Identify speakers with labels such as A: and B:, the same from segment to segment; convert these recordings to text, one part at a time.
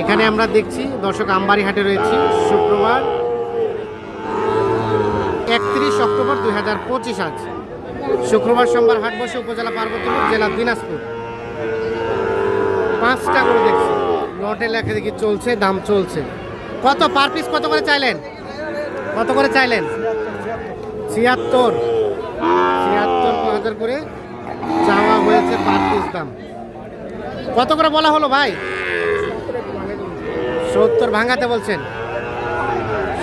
A: এখানে আমরা দেখছি, দর্শক আমবাড়ি হাটে রয়েছি, শুক্রবার একত্রিশ অক্টোবর দুই হাজার পঁচিশ আজ। শুক্রবার সোমবার হাট বসে উপজেলা পার্বতীপুর, জেলা দিনাজপুর। পাঁচটা করে দেখছি। লটে লেখা দেখি চলছে, দাম চলছে। কত পার পিস কত করে চাইলেন? কত করে চাইলেন? ছিয়াত্তর। ছিয়াত্তর হাজার করে চাওয়া হয়েছে পার পিস দাম। কত করে বলা হলো ভাই? সত্তর ভাঙাতে বলছেন।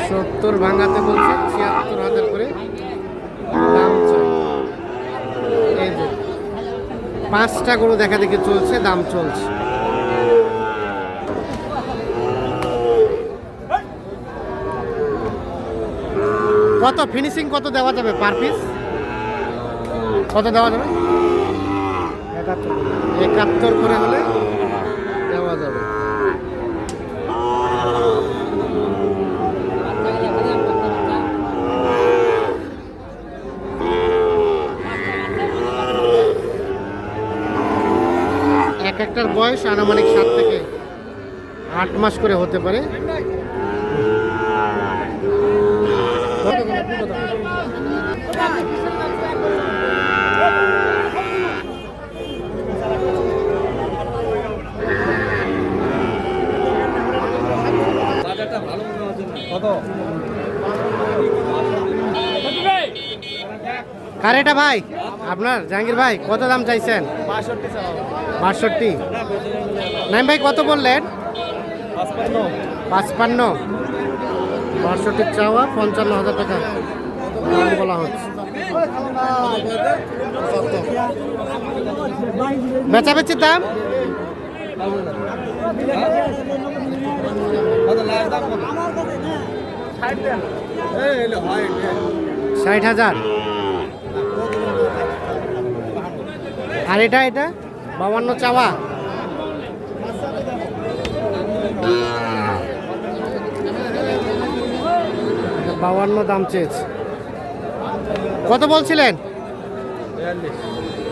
A: সত্তর ভাঙাতে বলছেন, ছিয়াত্তর হাজার করে দাম এই যে, পাঁচটা গরু দেখা দেখি চলছে, দাম চলছে। কত ফিনিশিং কত দেওয়া যাবে পার পিস কত দেওয়া যাবে? একাত্তর করে হলে দেওয়া যাবে। এক একটার বয়স আনুমানিক সাত থেকে আট মাস করে হতে পারে।
B: কত
A: কার এটা ভাই? আপনার জাহাঙ্গীর ভাই, কত দাম চাইছেন?
B: বাষট্টি।
A: নাইম ভাই, কত বললেন?
B: পাঁচপান্ন।
A: বাষট্টির চাওয়া, পঞ্চান্ন হাজার টাকা। বলা হচ্ছে। বেচাবেচির দাম?
B: ষাট
A: হাজার। আর এটা এটা? বাবান্ন চাওয়া। বাবান্ন দাম চেয়েছে। কত বলছিলেন?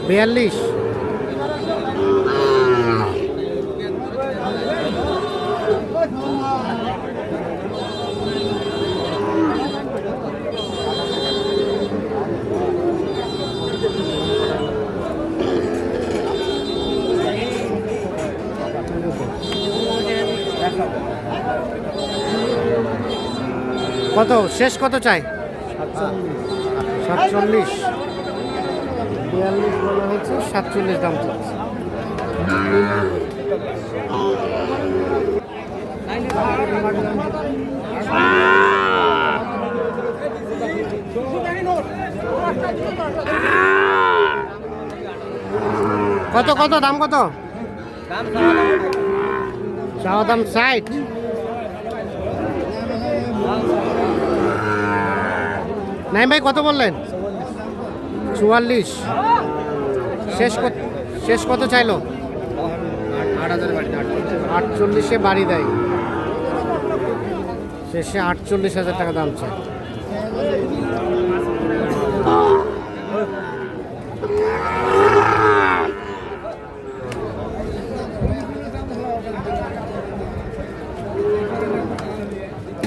B: বিয়াল্লিশ।
A: কত? শেষ কত চাই? সাতচল্লিশ। বিয়াল্লিশ সাতচল্লিশ দাম চলছে কত কত, দাম কত? চাওয়া দাম ষাট। নাই ভাই, কত বললেন? চুয়াল্লিশ। শেষ শেষ কত চাইলো? আটচল্লিশে বাড়ি দেয়। শেষে আটচল্লিশ হাজার টাকা দাম চাই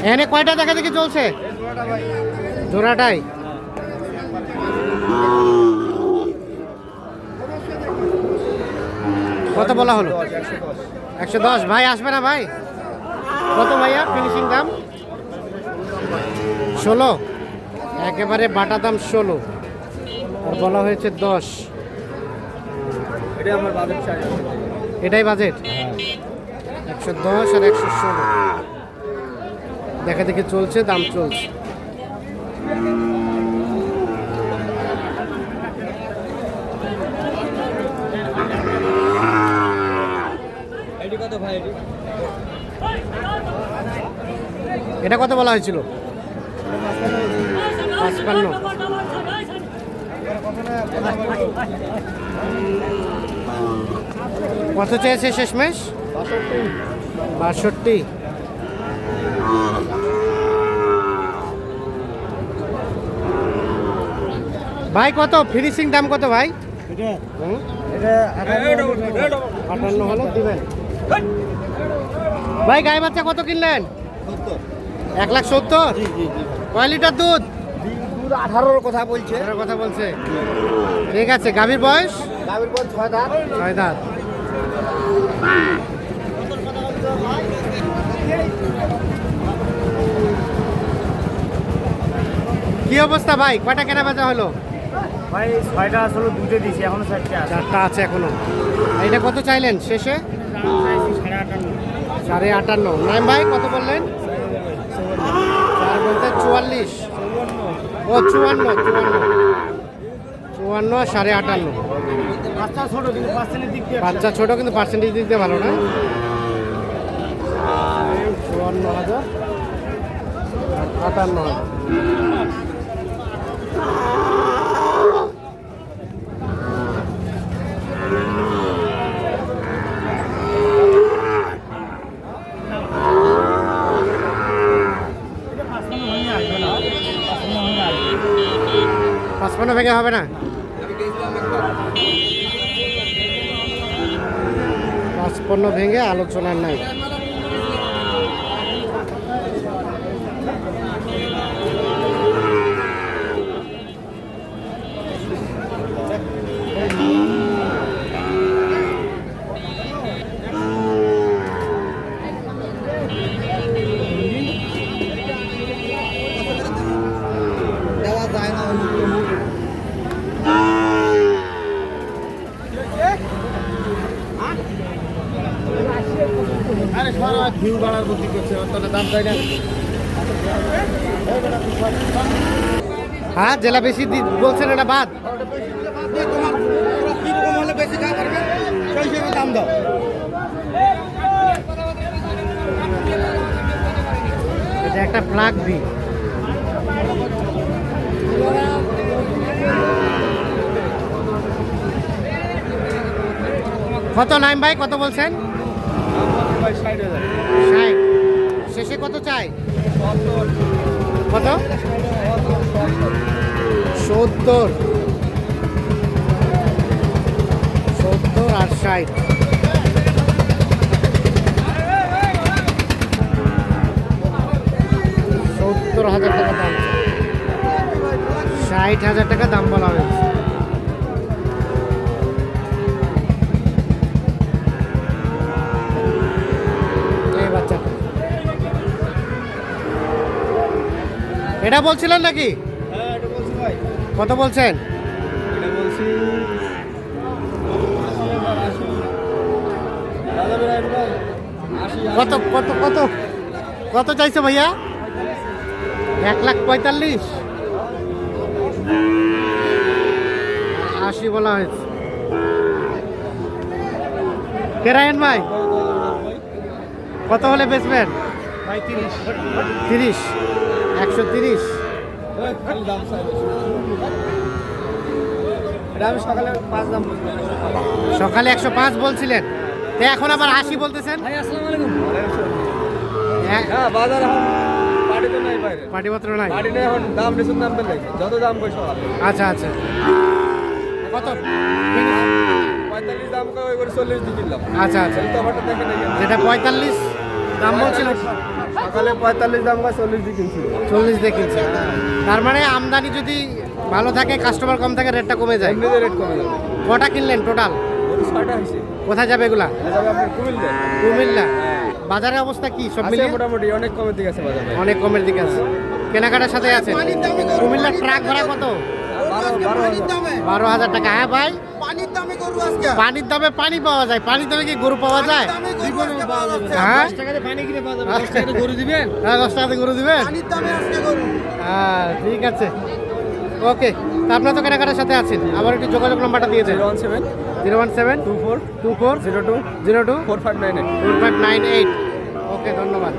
A: এখানে কয়টা দেখা দেখি চলছে? জোড়াটাই? কত বলা হলো?
B: একশো দশ।
A: ভাই, আসবে না ভাই? কত ভাইয়া ফিনিশিং দাম? ষোলো। একেবারে বাটা দাম ষোলো। আর বলা হয়েছে দশ। এটাই বাজেট একশো দশ আর একশো ষোলো। দেখা দেখে চলছে, দাম চলছে।
B: এটি কত
A: বলা হয়েছিল? কত চেয়েছে শেষমেশ?
B: বাষট্টি।
A: বাষট্টি। ভাই কত? ফিনিশিং দাম কত ভাই? আটান্ন হলে দিবেন। ভাই গায়ে বাচ্চা কত কিনলেন? এক লাখ সত্তর? কয় লিটার দুধ?
B: আঠারোর কথা বলছে।
A: এটার কথা বলছে। ঠিক আছে গাভীর বয়স?
B: গাভীর পর ছয় দাঁত।
A: ছয় দাঁত। কি অবস্থা ভাই? কয়টা কেনা বেচা হলো?
B: ভাই ছয়টা আসলে দুধে দিছি এখনও চারটে
A: চারটা আছে এখনও। এইটা কত চাইলেন শেষে?
B: সাড়ে আটান্ন।
A: নাইম ভাই কত বললেন? চার বলতে চুয়াল্লিশ। ও চুয়ান্ন চুয়ান্ন। চুয়ান্ন সাড়ে আটান্ন।
B: বাচ্চা ছোট কিন্তু পার্সেন্টের দিক দিয়ে
A: বাচ্চা ছোট কিন্তু পার্সেন্টেজ দিতে ভালো না? চুয়ান্ন হাজার। আটান্ন হাজার। পাঁচপান্ন ভেঙে হবে না? পাঁচপন্ন ভেঙে আলোচনার নাই।
B: ভিউ বাড়ার বুদ্ধি করছে, অন্তত দাম না।
A: হ্যাঁ জেলা বেশি দি- বলছেন এটা বাদ।
B: দাম
A: একটা ফ্লাগ ভি কত নাইম ভাই, কত বলছেন?
B: ভাই ষাট হাজার।
A: ষাট? শেষে কত চাই? কত? সত্তর। সত্তর আর ষাট। সত্তর হাজার টাকা দাম। ষাট হাজার টাকা দাম বলা হয়েছে। এটা বলছিলেন নাকি? কত বলছেন? কত কত কত? কত চাইছো ভাইয়া? এক লাখ পঁয়তাল্লিশ। আশি বলা হয়েছে। কেরায়ন ভাই কত হলে বেচবেন?
B: তিরিশ।
A: তিরিশ। একশো তিরিশ।
B: সকালে পাঁচ দাম
A: সকালে একশো পাঁচ বলছিলেন। তো এখন আবার আশি বলতেছেন?
B: হ্যাঁ। নাই
A: পাটিপত্র নাই।
B: দাম বেশি দাম পেলে যত দাম কই
A: আচ্ছা আচ্ছা। কত?
B: পঁয়তাল্লিশ দাম করে চল্লিশ দিয়ে কিনলাম
A: আচ্ছা আচ্ছা। যেটা পঁয়তাল্লিশ দাম বলছিল?
B: সকালে পঁয়তাল্লিশ দাম কয় চল্লিশ দিয়ে কিনছি
A: চল্লিশ দেখিয়েছে তার মানে আমদানি যদি ভালো থাকে কাস্টমার কম থাকে রেটটা কমে যায়।
B: রেট কমে যাবে
A: কটা কিনলেন টোটাল কোথায় যাবে এগুলা?
B: কুমিল্লা?
A: কুমিল্লা বাজারের অবস্থা কি সব মিলিয়ে?
B: মোটামুটি অনেক কমের দিকে আছে বাজার
A: অনেক কমের দিকে আছে। কেনাকাটার সাথে আছে কুমিল্লার ট্রাক ভাড়া কত?
B: বারো হাজার।
A: টাকা হ্যাঁ ভাই?
C: পানির দামে গরু আজকে।
A: পানির দামে পানি পাওয়া যায়। পানির দামে কি গরু পাওয়া যায়। হ্যাঁ?
B: গরু দিবেন?
A: হ্যাঁ দশ টাকাতে গরু দিবেন?
C: পানির দামে আজকে গরু।
A: হ্যাঁ ঠিক আছে। ওকে তা আপনার তো কেনাকাটার সাথে আছেন। আবার একটু যোগাযোগ নাম্বারটা দিয়ে দেন।
B: Zero one seven.
A: Zero one seven.
B: Two four.
A: Two four.
B: Zero two.
A: Zero two.
B: Four five nine eight.
A: Four five nine eight. Okay ধন্যবাদ।